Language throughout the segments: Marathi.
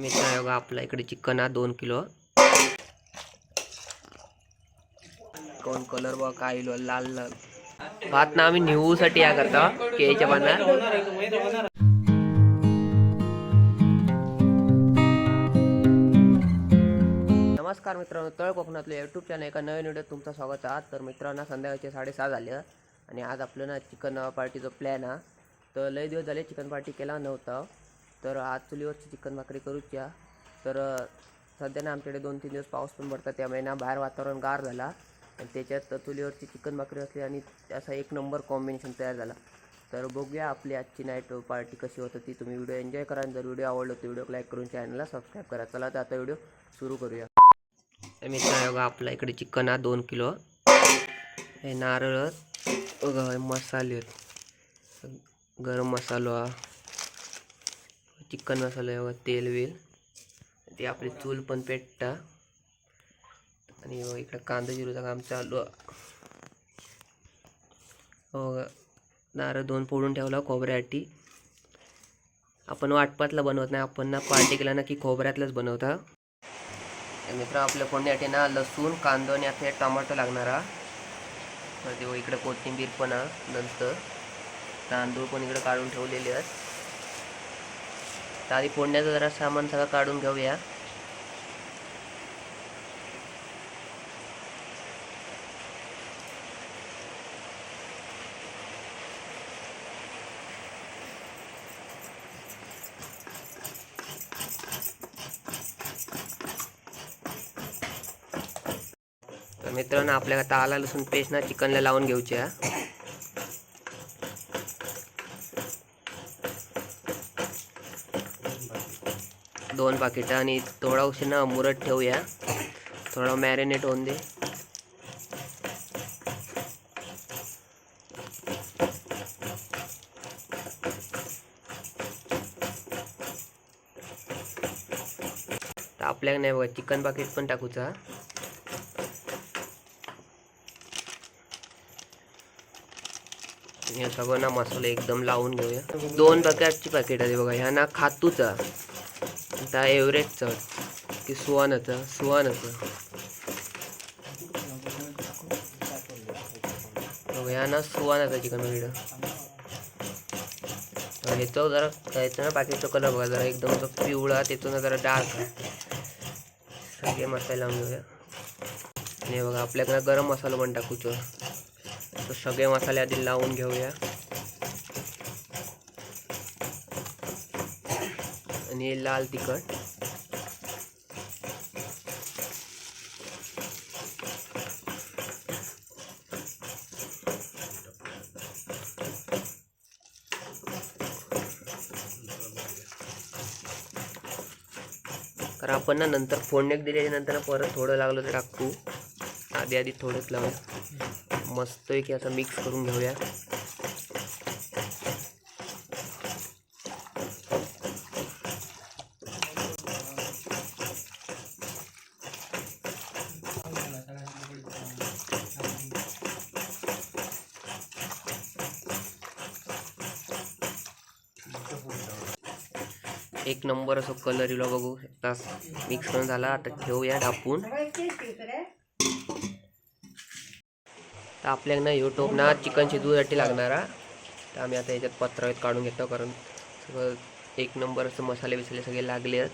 मित्र बघा आपला इकडे चिकन हा दोन किलो. कोण कलर बघा काय इलो लाल लाल. भात ना आम्ही निवूसाठी या करता केळीच्या पानात नमस्कार मित्रांनो तळ कोकणातल्या यूट्यूब चॅनल एका नवीन व्हिडिओ तुमचं स्वागत आहात तर मित्रांनो संध्याकाळचे साडेसहा झाले. आणि आज आपलं ना चिकन पार्टीचा प्लॅन हा तर लय दिवस झाले चिकन पार्टी केला नव्हता. तर आज चुलीवरची चिकन भाकरी करूच्या. तर सध्या ना आमच्याकडे दोन तीन दिवस पाऊस पण पडतात. त्यामुळे ना बाहेर वातावरण गार झाला. आणि त्याच्यात चुलीवरची चिकन भाकरी असली आणि असा एक नंबर कॉम्बिनेशन तयार झाला. तर बघूया आपली आजची नाईट पार्टी कशी होतं ती तुम्ही व्हिडिओ एन्जॉय करा. आणि जर व्हिडिओ आवडलो तर व्हिडिओ लाईक करून चॅनलला सबस्क्राईब करा. चला तर आता व्हिडिओ सुरू करूया. मित्र आपल्या इकडे चिकन हा दोन किलो. हे नारळ मसाले गरम मसालो. हा चिकन मसाला आहे बघा तेल वेल. ते आपली चूल पण पेटता आणि इकडं कांदा जिरूचं काम चालू हो नारळ दोन फोडून ठेवला खोबऱ्यासाठी. आपण वाटपातला बनवत नाही आपण ना पार्टी केला ना की खोबऱ्यातलंच बनवता मित्र आपल्या फोडण्यासाठी ना लसूण कांदा आणि आता टमाटो लागणार हा. तर ते इकडे कोथिंबीर पण हा नंतर तांदूळ पण इकडे काढून ठेवलेले आहेत. तर आधी फोडण्याचं जरा सामान सगळं काढून घेऊया. तर मित्रांनो आपल्याला आता आला लसूण पेस्ट ना चिकनला लावून घेऊची दोन पाकिटं आणि थोडा उशीर ना मुरत ठेवूया. थोडा मॅरिनेट होऊन दे. आपल्याला नाही बघा चिकन पाकिट पण टाकूचा. हे सगळं ना मसाला एकदम लावून घेऊया. दोन प्रकारची पॅकेट आहे बघा ह्या ना खातूचा. आता एव्हरेज चढ. की सुवानाचा सुवानाचा. या ना सुवानाचा चिकन वेगळं. ह्याचं जरा ह्याचं ना बाकीचं कलर बघा जरा एकदम तो पिवळा येतो ना जरा डार्क सगळे मसाले लावून घेऊया. आणि हे बघा आपल्याकडं गरम मसाला पण टाकूचं तर सगळे मसाले आधी लावून घेऊया. आणि हे लाल तिखट. तर आपण ना नंतर फोडण्यात दिल्याच्या नंतर ना परत थोडं लागलं तर टाकू. आधी आधी थोडंच लावून. मस्त की असं मिक्स करून घेऊया. एक नंबर असं कलर इलो बघू. शकता मिक्स करून झाला. आता ठेवूया ढापून. तर आपल्याला ना यूट्यूब ना चिकन शिजवूसाठी लागणार. तर आम्ही आता याच्यात पत्रावत काढून घेतो कारण सगळं एक नंबर असं मसाले बिसाले सगळे लागले आहेत.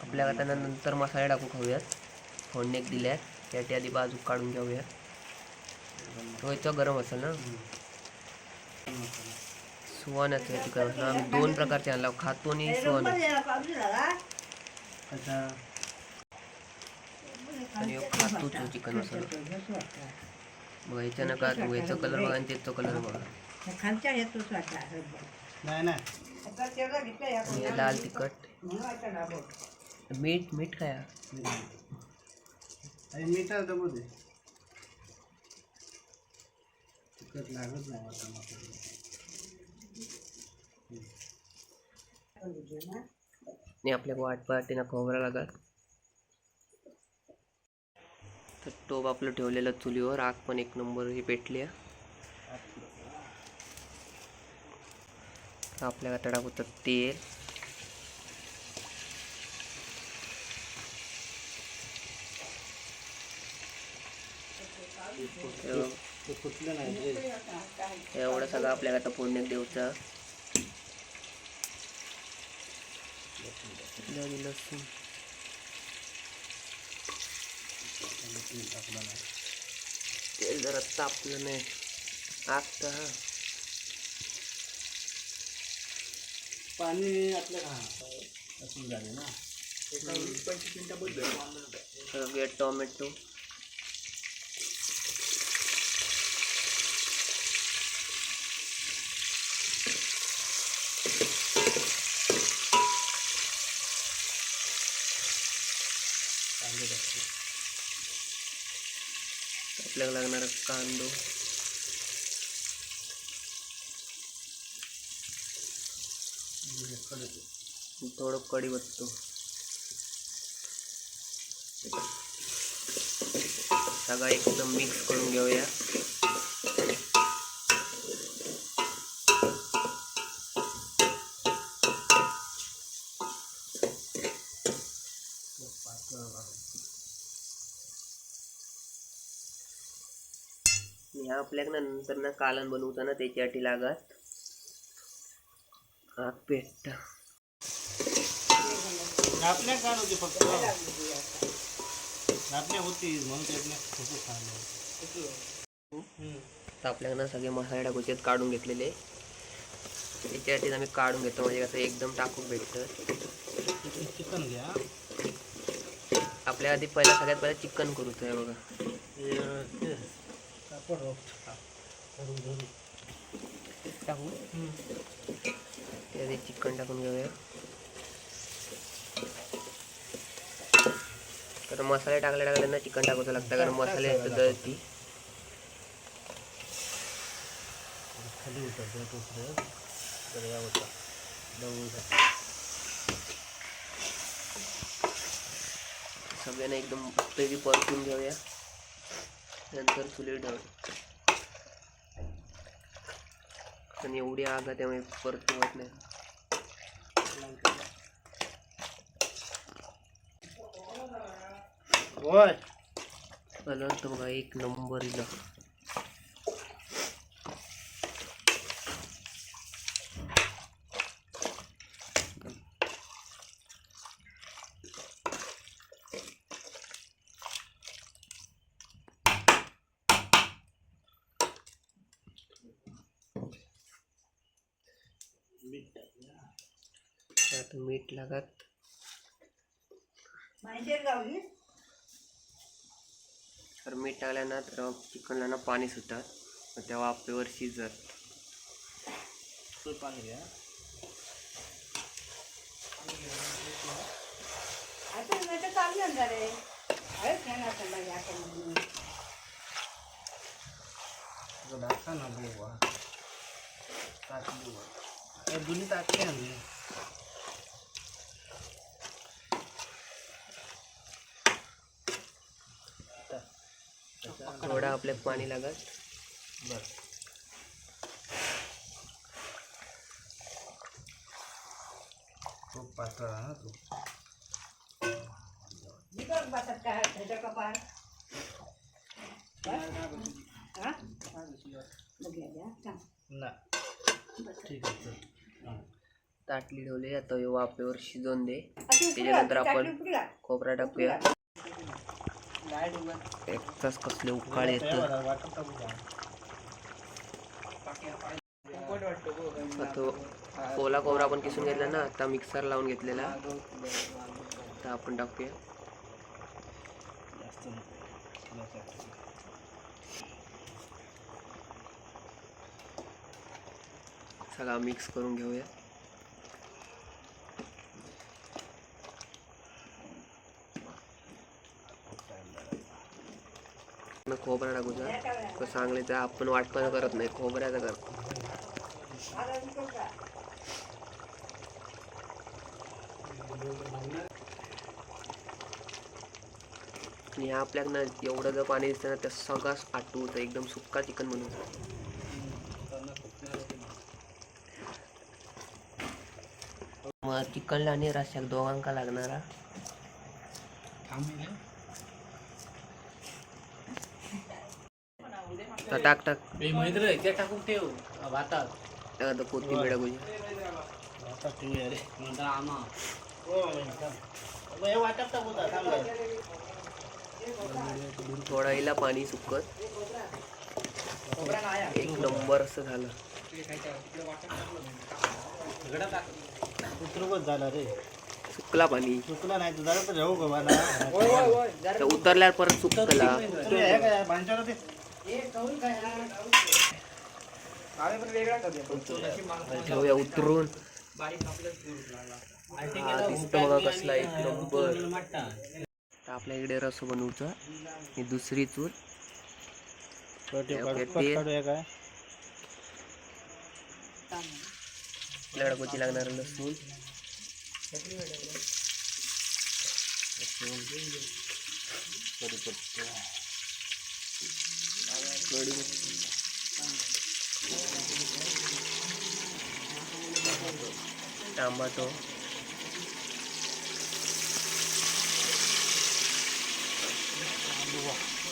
आपल्याला आता नंतर मसाले टाकून खाऊयात. फोडणीक दिल्यात. त्यासाठी आधी बाजू काढून घेऊया. तो इथं गरम असेल ना? सुवानाचं मसाला आम्ही दोन प्रकारचे आणला. खातो आणि सुवान आणि ह्यो खातो तो चिकन मसाला. बघा ह्याच्या नका तू ह्याचा कलर बघा आणि त्याचा कलर बघा. नाही लाल तिखट. मीठ मीठ खाया आणि दे लागत नाही आता मसाला. आणि आपल्या वाट पाहते ना खोबरा लागत तर टोप आपलं ठेवलेलं चुलीवर आग पण एक नंबर ही पेटली आहे. आपल्या टाकू होतं तेल एव- ते फुटलं नाही रे एवढं सगळं आपल्याला आता फोडण्यात देऊचा. लसूण. तेल जरा तापलं नाही. हा पाणी ना. सगळे टोमॅटो. आपल्याला लागणार कांदो थोडं कडक. थोडं कढीपत्तो सगळं एकदम मिक्स करून घेऊया ह्या आपल्याकडे नंतर ना कालन बनवताना त्याच्यासाठी लागत आग पेट नापण्या काढ होती फक्त. नापण्या होती म्हणून खूपच खाल्लं तर आपल्याकडनं सगळे मसाले टाकूचे काढून घेतलेले. त्याच्यासाठी आम्ही काढून घेतो म्हणजे कसं एकदम टाकून भेटतं. चिकन घ्या. आपल्या आधी पहिला सगळ्यात पहिला चिकन करूचं आहे बघा. हे ते कापड रोप धरून धरून टाकू त्याआधी चिकन टाकून घेऊया कारण मसाले टाकले टाकले ना चिकन टाकायचं लागतं. कारण मसाले आहेत तर ती. खाली उतरते दुसरं तर या होता दळून सगळ्यांना एकदम पैकी परतून घेऊया. नंतर चुली ठेव पण एवढी आग आहे त्यामुळे परतून होत नाही. होय कलर तर बघा एक नंबर इला. आता मीठ लागत. तर मीठ टाकलं ना तर चिकनला ना पाणी सुटतात मग तेव्हा वाफेवर शिजत. पाणी घ्या ना ना दोन्ही टाकले आम्ही थोडं आपल्यात पाणी लागत बरं. खूप पातळ आहे ना तो. हा? नाही. ठीक आहे. ताटली ठेवली आता हे वाफेवर शिजवून दे. त्याच्यानंतर आपण. खोबरा टाकूया. एक तास कसले उकाळ येतं? आता ओला खोबरा आपण किसून घेतला ना आता मिक्सर लावून घेतलेला. तर आपण टाकूया. सगळा मिक्स करून घेऊया. न खोबरा टाकूचा सांगलीचा आपण वाटपण करत नाही खोबऱ्याचा करतो आणि ह्या आपल्याक ना एवढं जर पाणी दिसतं ना त्या सगळाच आटू होतं एकदम सुक्का चिकन म्हणून. मग चिकनला आणि रश्याक दोघांका लागणारा. तर टाक टाक. महिंद्र ते टाकून ठेव भातात. टाक आता कोथिंबीर टाकूया भातात ठेवूया रे म्हणता आमा. हो महिंद्र हे वाटप टाकू होता थांब थोडा हिला पाणी सुकत. एक नंबर असं झालं. रे. सुकला पाणी. चुकला नाही तुझा तर जाऊ तर उतरल्यावर परत सुकला. हे ठेवूया उतरून बघा कसला एक नंबर आपल्या इकडे रस बनवूचा ही दुसरी चूल. छोटे ओके, कट ते- काढूया काय? आपल्याकडे कोची लागणार लसूण. टमाटो.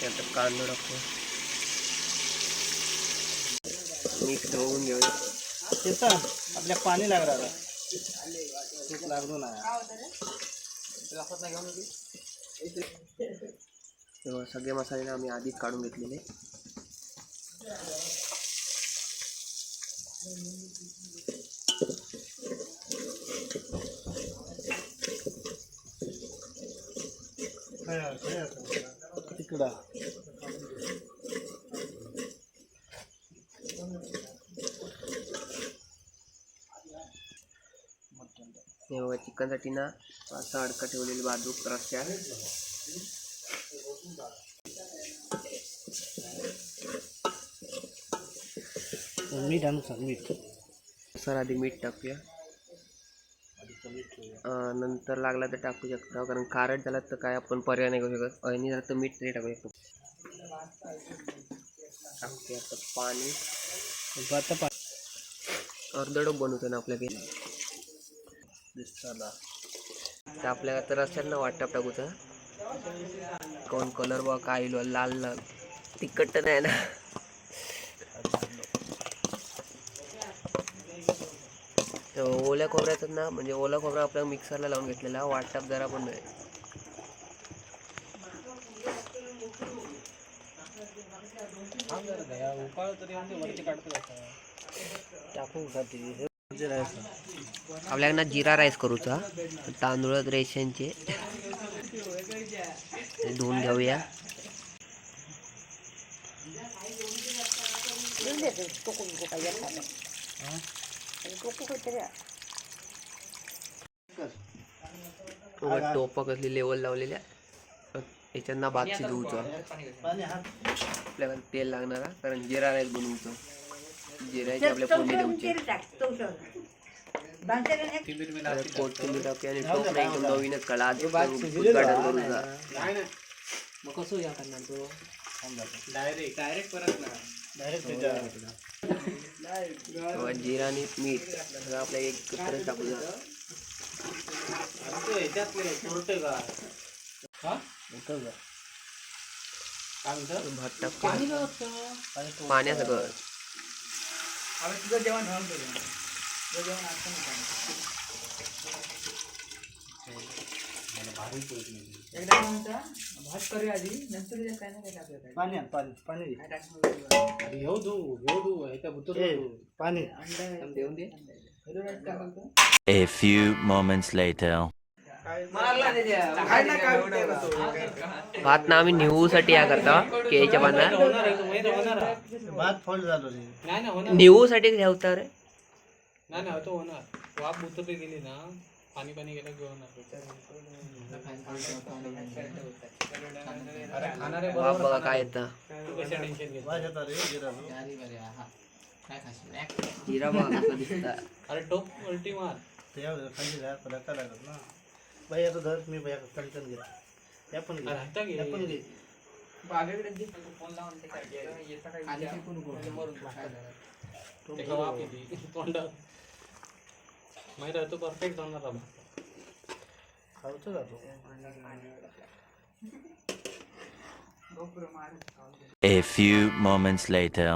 त्यानंतर कांदा टाकतो. मीठ ढवळून घेऊया. तिथं आपल्या पाणी लागणार तूप लागलो ना. तेव्हा सगळे मसाले आम्ही आधीच काढून घेतलेले. तिकडं. तेव्हा चिकनसाठी ना असा अडका ठेवलेली बाजूक रस्त्या मीठ आणू सांग मीठ सर आधी मीठ टाकूया. नंतर लागला तर टाकू शकता कारण खारट झाला तर काय आपण पर्याय नाही करू शकत. अळणी झालं तर मीठ तरी टाकू शकतो. टाकते आता पाणी. आता पा अर्धडोक बनवतो ना दिसताना. तर आपल्याला तर असतात ना वाटप टाकूचा. कोण कलर बघा काय लाल लाल. तिखट तर नाही ना. तर ओल्या खोबऱ्याचं ना म्हणजे ओला खोबरा आपल्या मिक्सरला लावून घेतलेला वाटप जरा पण नाही. आपल्याला ना जिरा राईस करूचा. तांदूळ रेशनचे. ते धुवून घेऊया. टोपा कसली लेवल लावलेल्या याच्यात ना भात शिजवूचा आपल्याला तेल लागणार कारण जिरा राईस बनवूचो जिऱ्याची आपल्या फोडणी देऊची त्यात कोथिंबीर टाकूया आणि टोप नाही एकदम नवीनच काढा. आज उद्घाटन करूचा डायरेक्ट डायरेक्ट परत ना. डायरेक्ट जिरा आणि मीठ सगळं आपल्या एकत्र टाकूया ह्याच्यातले पुरते का? हा? इथं जा काय म्हणतं भात टाकूया पाणी पाण्या सगळं पाणी आण पाणी पाणी घेऊ दू घेऊ दू ह्याच्या भुतर पाणी देऊन दे A few moments later. भात ना आम्ही निवूसाठी या करता केळीच्या पानात भात फॉल झालो रे नाही ना होणार निवूसाठी ठेवता रे नाही ना तो होणार वाफ उतरली गेली ना पाणी पाणी गेलं खाणारे बाप बघा काय येतं. तू कशा टेन्शन घेत भात येतात रे जिरा जिरा बघा कसं दिसता. अरे टोप उलटी मार. ते खाली राहा परत लागत ना. बाई आता धर मी बाई कंटन घेत. या पण घे. अरे आता घे. या पण घे. त्याचा वाफ येते तोंडात माहिती आहे तो परफेक्ट जाणार बाबा खाऊचं का तू A few moments later.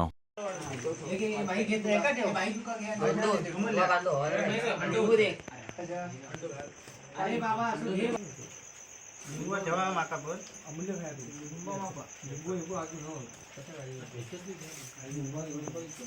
लिंबू ठेवा माका पण देणार ना भाऊ इकडं काय देणार माका? इथं घेऊन जा, आधी होतं इथं.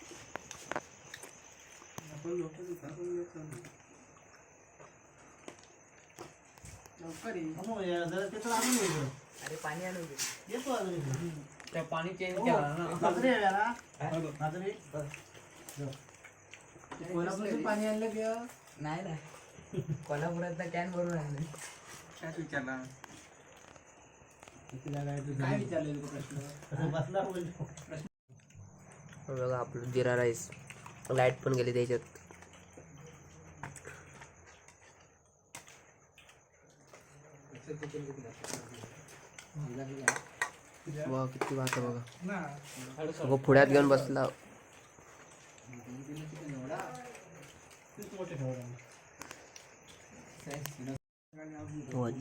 अरे पाणी चेंज केला ना नाचणी आहे ना? कोल्हापूरचं पाणी आणलं किंवा नाही नाही कोल्हापुरात कॅन भरून आणलं काय बोलतो. बघा आपलं जिरा राईस लाइट पण गेली त्याच्यात. वा किती बघा. पुढ्यात घेऊन बसला.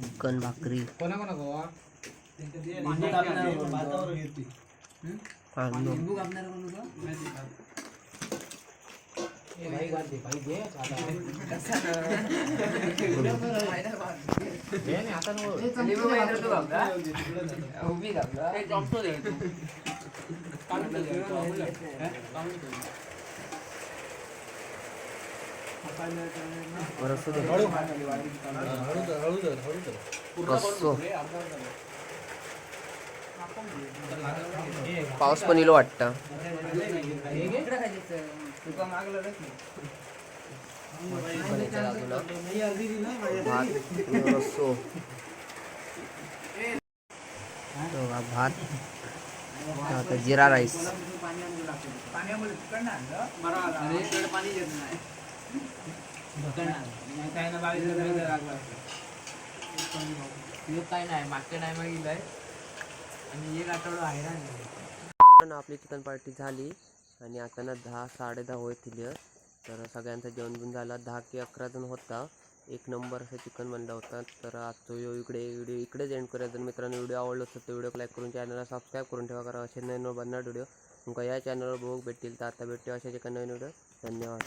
चिकन भाकरी. कांदो. रस्सो पाऊस पण येलो वाटतं. भात तो भात आता जिरा राईस काय नाही मागच्या टायमा गेलाय आणि एक आठवडा आहे आपली चिकन पार्टी झाली. आणि आता ना दहा साडे दहा होतील तर सगळ्यांचं जेवण बिवून झालं. दहा की अकरा जण होता. एक नंबर असं चिकन बनला होता. तर आजचा व्हिडिओ इकडे व्हिडिओ इकडेच एंड करूया. जर मित्रांनो व्हिडिओ आवडला असेल तर व्हिडिओ लाईक करून चॅनलला सबस्क्राईब करून ठेवा. कारण असे नवीन बनणार व्हिडिओ तुमका या चॅनलवर बघू भेटतील. तर आता भेटते अशा चिकन नवीन व्हिडिओ धन्यवाद.